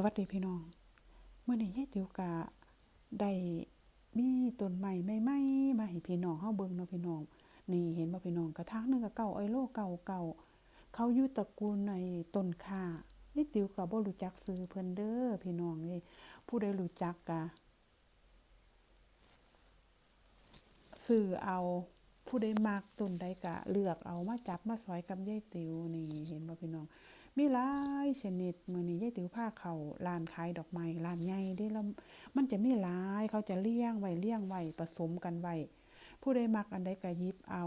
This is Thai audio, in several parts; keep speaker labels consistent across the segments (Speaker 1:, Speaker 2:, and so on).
Speaker 1: สวัสดีพี่น้องเมื่อนี้ยายติ๋วกะได้มีต้นไม้ใหม่ๆมาให้พี่น้องเฮาเบิ่งเนาะพี่น้อง นี่เห็นบ่พี่น้องกระถางนึงก็เก่าไอ้โลเก่าเก่าเขาอยู่ตระกูลในต้นข่ายายติ๋วก็บ่รู้จักชื่อเพิ่นเด้อพี่น้องเอ้ยผู้ใดรู้จักกะซื้อเอาผู้ใดมักต้นใดก็เลือกเอามาจับมาสอยกับยายติ๋วนี่เห็นบ่พี่น้อง มีหลายชนิดมือนี้ยายติ๋วพาเขาร้านขายดอกไม้ร้านใหญ่เด้แล้วมันจะมีหลายเขาจะเลี้ยงไว้เลี้ยงไว้ผสมกันไว้ผู้ใดมักอันใดก็ยิบเอา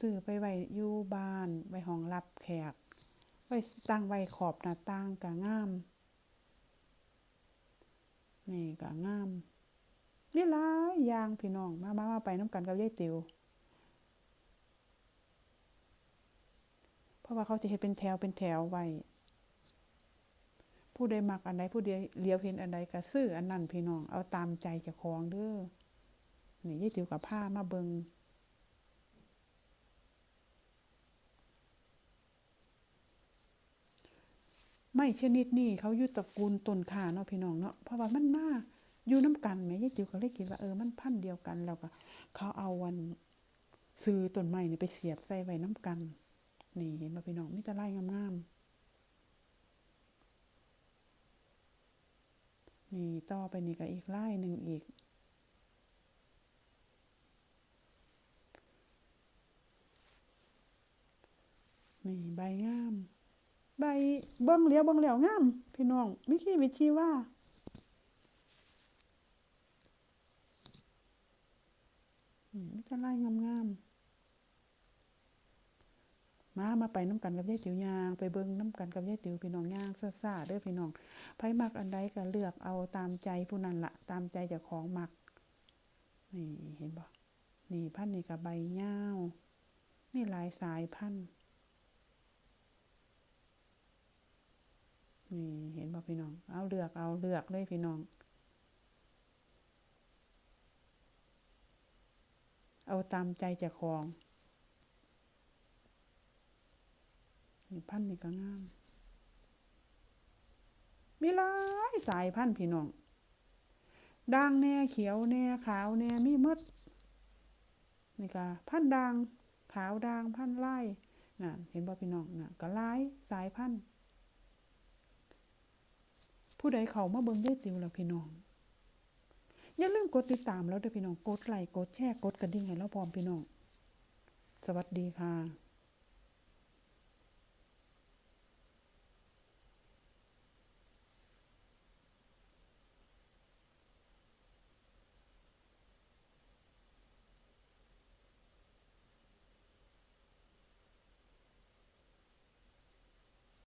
Speaker 1: ซื้อไปไว้อยู่บ้านไว้ห้องรับแขกไว้ตั้งไว้ขอบหน้าต่างก็งามนี่ก็งามมีหลายอย่างพี่น้องมามามาไปน้ำกันกับยายติ๋ว ราะว่าเขาจะเฮ็ดเป็นแถวเป็นแถวไว้ผู้ใดมักอันใดผู้ใดเลียวเห็นอันใดก็ซื้ออันนั้นพี่น้องเอาตามใจเจ้าของเด้อนี่ยายติ๋วกับผ้ามาเบิงไม้ชนิดนี้เขาอยู่ตระกูลต้นข่าเนาะพี่น้องเนาะเพราะว่ามันมาอยู่น้ำกันแหมยายติ๋วก็เลยคิดว่าเออมันพันเดียวกันแล้วก็เขาเอาวันซื้อต้นไม้นี่ไปเสียบใส่ไว้น้ำกัน นี่เห็นบ่พี่น้องมีแต่ลายงามๆนี่ต่อไปนี่ก็อีกไลายหนึ่งอีก นี่ใบงาม ใบเบิ่งเลี้ยวเบิ่งเหลียวงาม พี่น้องมีขี้วิชีว่านี่มีแต่ลายงามๆ มามาไปน้ำกันกับยายติ๋วยาง ไปเบิ่งน้ำกันกับยายติ๋วพี่น้องย่างซ่าๆเด้อพี่น้องไผมักอันใดก็เลือกเอาตามใจผู้นั้นละตามใจเจ้าของมัก นี่เห็นบ่นี่พันนี่ก็ใบยานี่หลายสายพันนี่เห็นบ่พี่น้อง เอาเลือกเอาเลือกเลยพี่น้อง เอาตามใจเจ้าของ พันธุ์นี่ก็งาม มีหลายสายพันธุ์พี่น้องด่างแน่เขียวแน่ขาวแน่มีมดนี่ก็พันธุ์ด่างขาวด่างพันธุ์ลายน่ะเห็นบ่พี่น้องน่ะก็หลายสายพันธุ์ผู้ใดเขามาเบิ่งยายติ๋วแล้วพี่น้องอย่าลืมกดติดตามแล้วด้อพี่น้อง กดไลค์ กดแชร์ กดกระดิ่งให้เราพร้อมพี่น้อง สวัสดีค่ะ